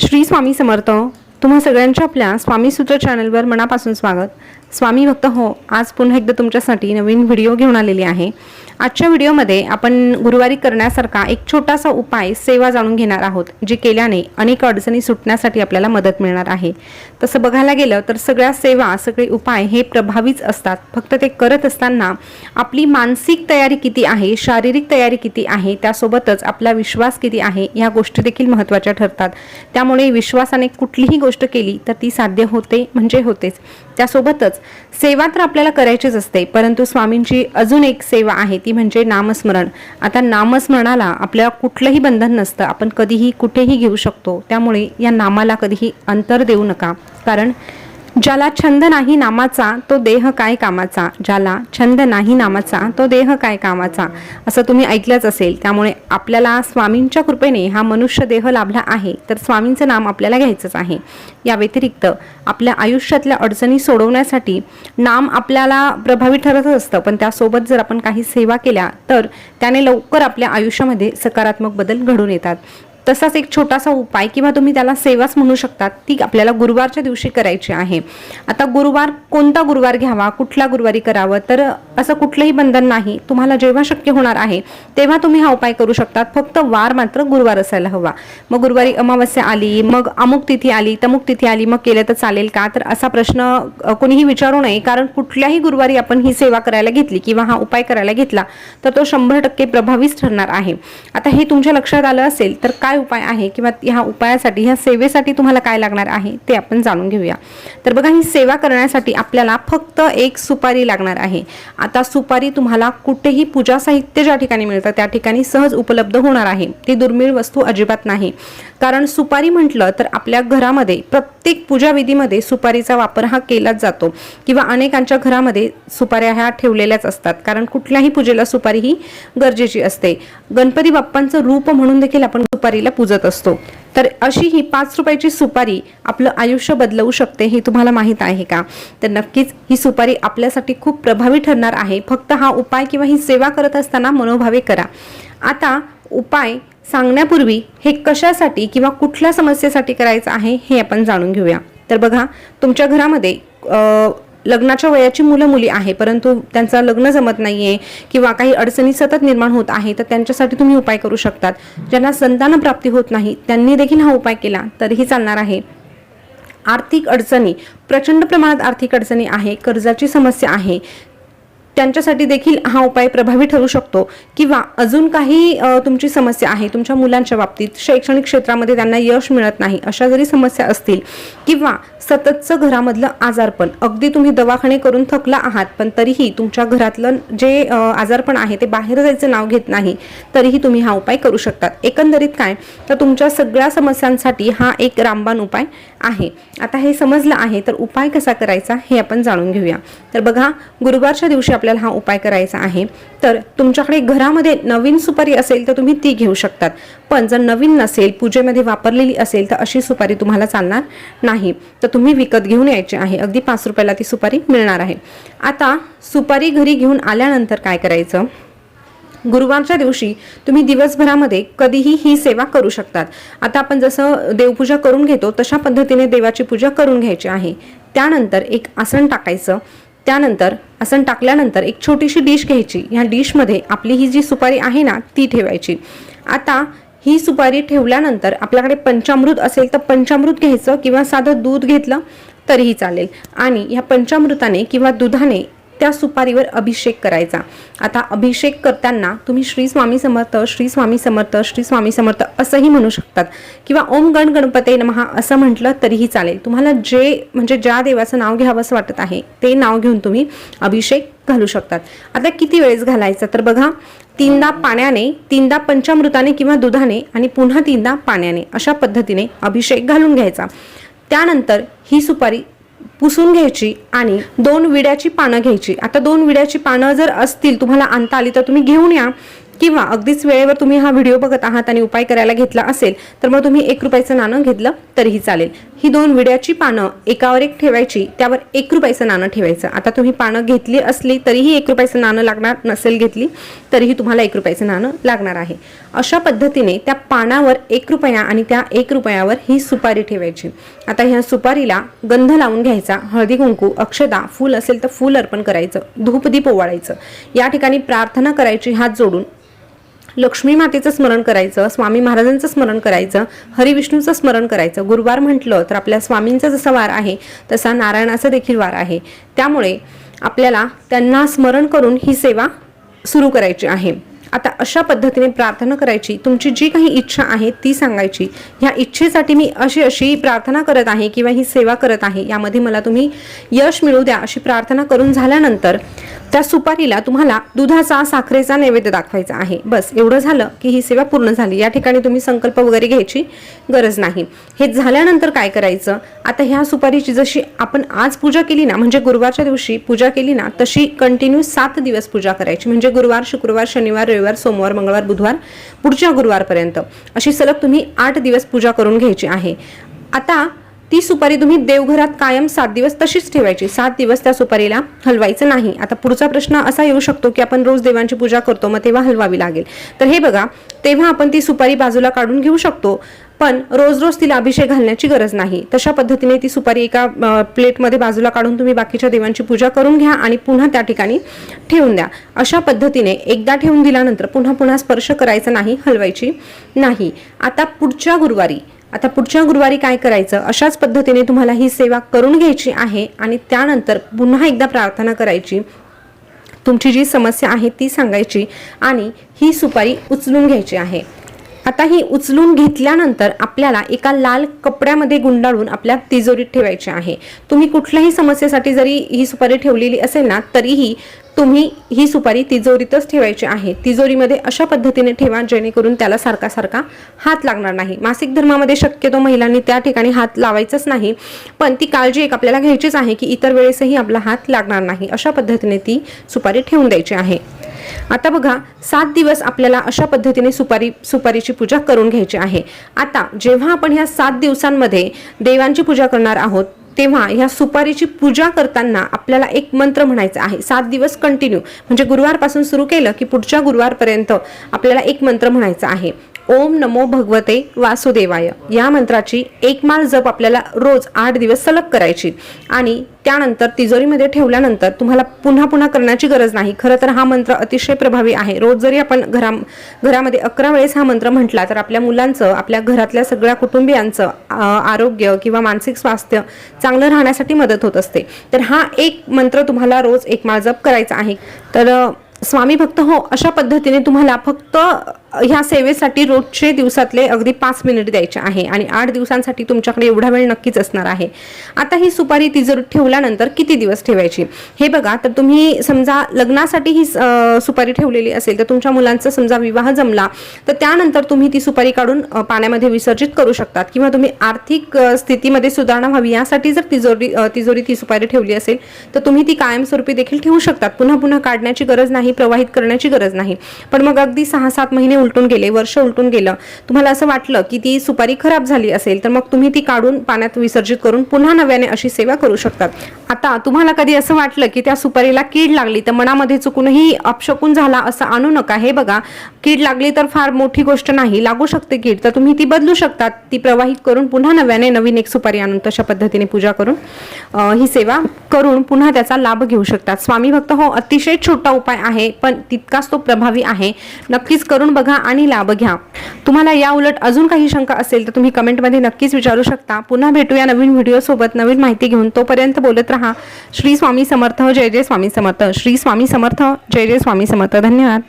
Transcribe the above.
श्री स्वामी समर्थ. तुम्हा सगळ्यांच्या आपल्या स्वामी सूत्र चॅनलवर मनापासून स्वागत. स्वामी भक्त हो आज पुन्हा एकदा तुमच्यासाठी नवीन व्हिडिओ घेऊन आलेली आहे. आजच्या व्हिडिओमध्ये आपण गुरुवारी करण्यासारखा एक छोटासा उपाय सेवा जाणून घेणार आहोत जे केल्याने अनेक अडचणी सुटण्यासाठी आपल्याला मदत मिळणार आहे. तसं बघायला गेलं तर सगळ्या सेवा सगळे उपाय हे प्रभावीच असतात. फक्त ते करत असताना आपली मानसिक तयारी किती आहे शारीरिक तयारी किती आहे त्यासोबतच आपला विश्वास किती आहे ह्या गोष्टी देखील महत्त्वाच्या ठरतात. त्यामुळे विश्वासाने कुठलीही गोष्ट केली तर ती साध्य होते म्हणजे होतेच. त्यासोबतच सेवा तर आपल्याला करायचीच असते परंतु स्वामींची अजून एक सेवा आहे ती म्हणजे नामस्मरण. आता नामस्मरणाला आपल्याला कुठलंही बंधन नसतं आपण कधीही कुठेही घेऊ शकतो त्यामुळे या नामाला कधीही अंतर देऊ नका. कारण ज्याला छंद नाही नामाचा तो देह काय कामाचा? ज्याला छंद नाही नामाचा तो देह काय कामाचा? असं तुम्ही ऐकलंच असेल. त्यामुळे आपल्याला स्वामींच्या कृपेने हा मनुष्य देह लाभला आहे तर स्वामींचं नाम आपल्याला घ्यायचंच आहे. या व्यतिरिक्त आपल्या आयुष्यातल्या अडचणी सोडवण्यासाठी नाम आपल्याला प्रभावी ठरत असतं. पण त्यासोबत जर आपण काही सेवा केल्या तर त्याने लवकर आपल्या आयुष्यामध्ये सकारात्मक बदल घडून येतात. तसाच एक छोटासा उपाय किंवा तुम्ही त्याला सेवाच म्हणू शकतात ती आपल्याला गुरुवारच्या दिवशी करायची आहे. आता गुरुवार कोणता गुरुवार घ्यावा कुठला गुरुवारी करावं? तर असं कुठलंही बंधन नाही तुम्हाला जेव्हा शक्य होणार आहे तेव्हा तुम्ही हा उपाय करू शकतात. फक्त वार मात्र गुरुवार असायला हवा. मग गुरुवारी अमावस्या आली मग अमुक तिथी आली तमुक तिथी आली मग केलं तर चालेल का? तर असा प्रश्न कोणीही विचारू नये. कारण कुठल्याही गुरुवारी आपण ही सेवा करायला घेतली किंवा हा उपाय करायला घेतला तर तो शंभर टक्के प्रभावीच ठरणार आहे. आता हे तुमच्या लक्षात आलं असेल तर काय उपाय आहे किंवा ह्या उपायासाठी ह्या सेवेसाठी तुम्हाला काय लागणार आहे ते आपण जाणून घेऊया. तर बघा ही सेवा करण्यासाठी आपल्याला फक्त एक सुपारी लागणार आहे. आता सुपारी तुम्हाला कुठेही पूजा साहित्य ज्या ठिकाणी मिळतं त्या ठिकाणी सहज उपलब्ध होणार आहे. ती दुर्मिळ वस्तू अजिबात नाही. कारण सुपारी म्हटलं तर आपल्या घरामध्ये प्रत्येक पूजाविधीमध्ये सुपारीचा वापर हा केलाच जातो. किंवा अनेकांच्या घरामध्ये सुपाऱ्या ह्या ठेवलेल्याच असतात. कारण कुठल्याही पूजेला सुपारी ही गरजेची असते. गणपती बाप्पांचं रूप म्हणून देखील आपण सुपारीला पूजत असतो. तर अशी ही पाच रुपयाची सुपारी आपलं आयुष्य बदलवू शकते हे तुम्हाला माहीत आहे का? तर नक्कीच ही सुपारी आपल्यासाठी खूप प्रभावी ठरणार आहे. फक्त हा उपाय किंवा ही सेवा करत असताना मनोभावे करा. आता उपाय सांगण्यापूर्वी हे कशासाठी किंवा कुठल्या समस्येसाठी करायचं आहे हे आपण जाणून घेऊया. तर बघा तुमच्या घरामध्ये लग्नाच्या वयाची मुलं मुली आहे परंतु त्यांचं लग्न जमत नाहीये किंवा काही अडचणी सतत निर्माण होत आहे तर त्यांच्यासाठी तुम्ही उपाय करू शकतात. ज्यांना संतान प्राप्ती होत नाही त्यांनी देखील हा उपाय केला तरीही चालणार आहे. आर्थिक अडचणी प्रचंड प्रमाणात आर्थिक अडचणी आहे कर्जाची समस्या आहे. त्यांच्यासाठी देखील हा उपाय प्रभावी ठरू शकतो? किंवा अजून काही तुमची समस्या आहे? तुमच्या मुलांच्या बाबतीत शैक्षणिक क्षेत्रामध्ये त्यांना यश मिळत नाही अशा जरी समस्या असतील किंवा सततचं घरामधलं आजारपण. अगदी तुम्ही दवाखाने करून थकला आहात पण तरीही तुमच्या घरातलं जे आजारपण आहे ते बाहेर जायचं नाव घेत नाही तरीही तुम्ही हा उपाय करू शकतात. एकंदरीत काय? तर तुमच्या सगळ्या समस्यांसाठी हा एक रामबाण उपाय आहे. आता हे समजलं आहे तर उपाय कसा करायचा हे आपण जाणून घेऊया. तर बघा गुरुवारच्या दिवशी आपल्या आपल्याला हा उपाय करायचा आहे. तर तुमच्याकडे घरामध्ये नवीन सुपारी असेल तर तुम्ही ती घेऊ शकतात. पण जर नवीन नसेल पूजेमध्ये वापरलेली असेल तर अशी सुपारी तुम्हाला चालणार नाही. तर तुम्ही विकत घेऊन यायची आहे. अगदी पाच रुपयाला ती सुपारी मिळणार आहे. आता सुपारी घरी घेऊन आल्यानंतर काय करायचं? गुरुवारच्या दिवशी तुम्ही दिवसभरामध्ये कधीही ही सेवा करू शकतात. आता आपण जसं देवपूजा करून घेतो तशा पद्धतीने देवाची पूजा करून घ्यायची आहे. त्यानंतर एक आसन टाकायचं. त्यानंतर आसन टाकल्यानंतर एक छोटीशी डिश घ्यायची. ह्या डिशमध्ये आपली ही जी सुपारी आहे ना ती ठेवायची. आता ही सुपारी ठेवल्यानंतर आपल्याकडे पंचामृत असेल तर पंचामृत घ्यायचं किंवा साधं दूध घेतलं तरीही चालेल. आणि ह्या पंचामृताने किंवा दुधाने त्या सुपारीवर अभिषेक करायचा. आता अभिषेक करताना तुम्ही श्री स्वामी समर्थ श्री स्वामी समर्थ श्री स्वामी समर्थ असंही म्हणू शकतात. किंवा ओम गण गणपते नमहा असं म्हटलं तरीही चालेल. तुम्हाला जे म्हणजे ज्या देवाचं नाव घ्यावंसं वाटत आहे ते नाव घेऊन तुम्ही अभिषेक घालू शकतात. आता किती वेळेस घालायचा? तर बघा तीनदा पाण्याने तीनदा पंचामृताने किंवा दुधाने आणि पुन्हा तीनदा पाण्याने अशा पद्धतीने अभिषेक घालून घ्यायचा. त्यानंतर ही सुपारी पुसून घ्यायची आणि दोन विड्याची पानं घ्यायची. आता दोन विड्याची पानं जर असतील तुम्हाला आणता आली तर तुम्ही घेऊन या. किंवा अगदीच वेळेवर तुम्ही हा व्हिडिओ बघत आहात आणि उपाय करायला घेतला असेल तर मग तुम्ही एक रुपयाचं नाणं घेतलं तरीही चालेल. ही दोन विड्याची पानं एकावर एक ठेवायची त्यावर एक रुपयाचं नाणं ठेवायचं. आता तुम्ही पानं घेतली असली तरीही एक रुपयाचं नाणं लागणार नसेल घेतली तरीही तुम्हाला एक रुपयाचं नाणं लागणार आहे. अशा पद्धतीने त्या पानावर एक रुपया आणि त्या एक रुपयावर ही सुपारी ठेवायची. आता ह्या सुपारीला गंध लावून घ्यायचा. हळदी कुंकू अक्षदा फूल असेल तर फूल अर्पण करायचं. धूपदीप ओवाळायचं. या ठिकाणी प्रार्थना करायची हात जोडून. लक्ष्मी मातेचं स्मरण करायचं स्वामी महाराजांचं स्मरण करायचं हरिविष्णूचं स्मरण करायचं. गुरुवार म्हटलं तर आपल्या स्वामींचा जसा वार आहे तसा नारायणाचा देखील वार आहे. त्यामुळे आपल्याला त्यांना स्मरण करून ही सेवा सुरू करायची आहे. आता अशा पद्धतीने प्रार्थना करायची. तुमची जी काही इच्छा आहे ती सांगायची. ह्या इच्छेसाठी मी अशी अशी प्रार्थना करत आहे किंवा ही सेवा करत आहे यामध्ये मला तुम्ही यश मिळू द्या अशी प्रार्थना करून झाल्यानंतर त्या सुपारीला तुम्हाला दुधाचा साखरेचा नैवेद्य दाखवायचा आहे. बस एवढं झालं की ही सेवा पूर्ण झाली. या ठिकाणी तुम्ही संकल्प वगैरे घ्यायची गरज नाही. हे झाल्यानंतर काय करायचं? आता ह्या सुपारीची जशी आपण आज पूजा केली ना म्हणजे गुरुवारच्या दिवशी पूजा केली ना तशी कंटिन्यू सात दिवस पूजा करायची. म्हणजे गुरुवार शुक्रवार शनिवार रविवार सोमवार मंगळवार बुधवार पुढच्या गुरुवारपर्यंत. अशी सलग तुम्ही आठ दिवस पूजा करून घ्यायची आहे. आता ती सुपारी तुम्ही देवघरात कायम सात दिवस तशीच ठेवायची. सात दिवस त्या सुपारीला हलवायचं नाही. आता पुढचा प्रश्न असा येऊ शकतो की आपण रोज देवांची पूजा करतो मग तेव्हा हलवावी लागेल. तर हे बघा तेव्हा आपण ती सुपारी बाजूला काढून घेऊ शकतो पण रोज रोज तिला अभिषेक घालण्याची गरज नाही. तशा पद्धतीने ती सुपारी एका प्लेटमध्ये बाजूला काढून तुम्ही बाकीच्या देवांची पूजा करून घ्या आणि पुन्हा त्या ठिकाणी ठेवून द्या. अशा पद्धतीने एकदा ठेवून दिल्यानंतर पुन्हा पुन्हा स्पर्श करायचा नाही हलवायची नाही. आता पुढच्या गुरुवारी आता पुढच्या गुरुवारी काय करायचं? अशाच पद्धतीने तुम्हाला ही सेवा करून घ्यायची आहे आणि त्यानंतर पुन्हा एकदा प्रार्थना करायची. तुमची जी समस्या आहे ती सांगायची आणि ही सुपारी उचलून घ्यायची आहे. आता ही उचलून घेतल्यानंतर आपल्याला एका लाल कपड्यामध्ये गुंडाळून आपल्या तिजोरीत ठेवायची आहे. तुम्ही कुठल्याही समस्येसाठी जरी ही सुपारी ठेवलेली असेल ना तरीही तुम्ही ही सुपारी तिजोरीतच ठेवायची आहे. तिजोरीमध्ये अशा पद्धतीने ठेवा जेणेकरून त्याला सारखा सारखा हात लागणार नाही. मासिक धर्मामध्ये शक्यतो महिलांनी त्या ठिकाणी हात लावायचाच नाही पण ती काळजी एक आपल्याला घ्यायचीच आहे की इतर वेळेसही आपला हात लागणार नाही. अशा पद्धतीने ती सुपारी ठेवून द्यायची आहे. आता बघा सात दिवस आपल्याला अशा पद्धतीने सुपारी सुपारीची पूजा करून घ्यायची आहे. आता जेव्हा आपण ह्या सात दिवसांमध्ये देवांची पूजा करणार आहोत तेव्हा ह्या सुपारीची पूजा करताना आपल्याला एक मंत्र म्हणायचा आहे. सात दिवस कंटिन्यू म्हणजे गुरुवारपासून सुरू केलं की पुढच्या गुरुवारपर्यंत आपल्याला एक मंत्र म्हणायचा आहे. ओम नमो भगवते वासुदेवाय. या मंत्राची एक माळ जप आपल्याला रोज आठ दिवस सलग करायची. आणि त्यानंतर तिजोरीमध्ये ठेवल्यानंतर तुम्हाला पुन्हा पुन्हा करण्याची गरज नाही. खरं तर हा मंत्र अतिशय प्रभावी आहे. रोज जरी आपण घरा घरामध्ये अकरा वेळेस हा मंत्र म्हटला तर आपल्या मुलांचं आपल्या घरातल्या सगळ्या कुटुंबियांचं आरोग्य किंवा मानसिक स्वास्थ्य चांगलं राहण्यासाठी मदत होत असते. तर हा एक मंत्र तुम्हाला रोज एक माळ जप करायचा आहे. तर स्वामी भक्त हो अशा पद्धतीने तुम्हाला फक्त ह्या सेवेसाठी रोजचे दिवसातले अगदी पाच मिनिट द्यायचे आहे आणि आठ दिवसांसाठी तुमच्याकडे एवढा वेळ नक्कीच असणार आहे. आता ही सुपारी ती जर ठेवल्यानंतर किती दिवस ठेवायची? हे बघा तर तुम्ही समजा लग्नासाठी ही सुपारी ठेवलेली असेल तर तुमच्या मुलांचा समजा विवाह जमला तर त्यानंतर तुम्ही ती सुपारी काढून पाण्यामध्ये विसर्जित करू शकतात किंवा तुम्ही आर्थिक स्थितीमध्ये सुधारणा व्हावी यासाठी जर तिजोरी तिजोरी ती सुपारी ठेवली असेल तर तुम्ही ती कायमस्वरूपी देखील ठेवू शकतात. पुन्हा पुन्हा काढण्याची गरज नाही प्रवाहित करण्याची गरज नाही. पण मग अगदी सहा सात महिने उलटून गेले वर्ष उलटून गेलं. तुम्हाला असं वाटलं की ती सुपारी खराब झाली असेल तर मग तुम्ही ती काढून पाण्यात विसर्जित करून पुन्हा नव्याने अशी सेवा करू शकतात. आता तुम्हाला कधी असं वाटलं की त्या सुपारीला कीड लागली तर मनामध्ये चुकूनही अपशकून झाला असं आणू नका. हे बघा कीड लागली तर फार मोठी गोष्ट नाही लागू शकते कीड तर तुम्ही ती बदलू शकतात. ती प्रवाहित करून पुन्हा नव्याने नवीन एक सुपारी आणून तशा पद्धतीने पूजा करून ही सेवा करून पुन्हा त्याचा लाभ घेऊ शकतात. स्वामी भक्त हो अतिशय छोटा उपाय आहे पण तितकाच तो प्रभावी आहे. नक्कीच करून बघा. आणि लाभ घ्या. तुम्हाला या उलट अजून काही शंका असेल तर तुम्ही कमेंटमध्ये नक्कीच विचारू शकता. पुन्हा भेटूया नवीन व्हिडिओसोबत नवीन माहिती घेऊन तोपर्यंत बोलत राहा. श्री स्वामी समर्थ. जय जय स्वामी समर्थ. श्री स्वामी समर्थ. जय जय स्वामी समर्थ. धन्यवाद.